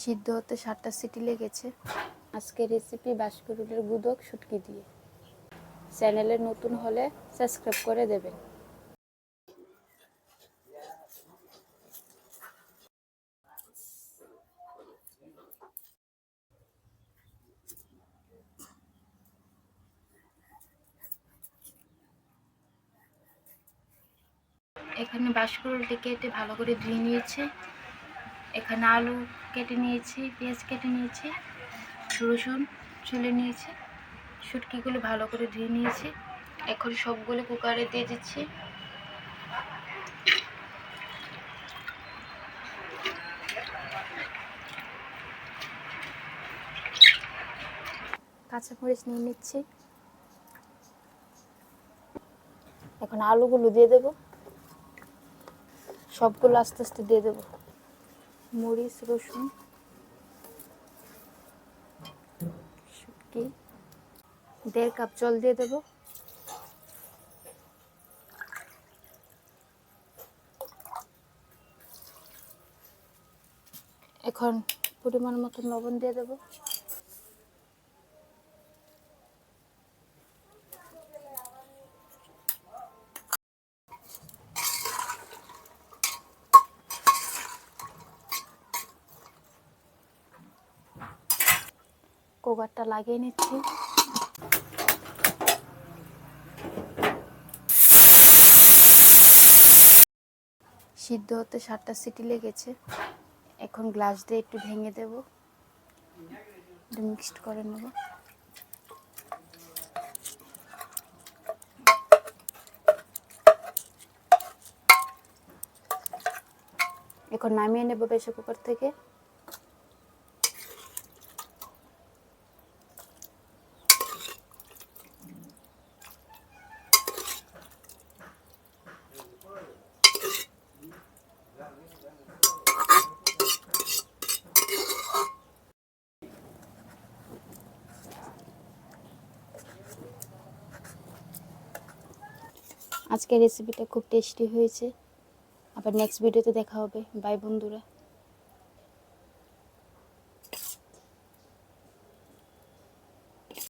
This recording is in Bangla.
সিদ্ধ হতে সাতটা সিটি লেগেছে। আজকের রেসিপি বাঁশকুড়ুলের গুদক শুটকি দিয়ে। চ্যানেলে নতুন হলে সাবস্ক্রাইব করে দেবেন। এখানে বাঁশকুড়ুলটি কেটে ভালো করে ধুয়ে নিয়েছি। এখানে আলু কেটে নিয়েছি, পেঁয়াজ কেটে নিয়েছি, রসুন ছুলে নিয়েছি, শুটকিগুলো ভালো করে ধুয়ে নিয়েছি। এখন সবগুলো কুকারে দিয়ে দিচ্ছি। কাঁচামরিচ নিয়ে নিচ্ছি। এখন আলুগুলো দিয়ে দেবো। সবগুলো আস্তে আস্তে দিয়ে দেবো। মরিচ রসুন শুটকি দেড় কাপ জল দিয়ে দেব। এখন পরিমাণ মতো লবণ দিয়ে দেবো। কুকারটা লাগিয়ে নিচ্ছি। সিদ্ধ হতে সাতটা সিটি লেগেছে। এখন গ্লাস দিয়ে একটু ভেঙে দেব। মিক্সড করে নেব। এখন নামিয়ে নেব প্রেসার কুকার থেকে। আজকের রেসিপিটা খুব টেস্টি হয়েছে। আবার নেক্সট ভিডিওতে দেখা হবে। বাই বন্ধুরা।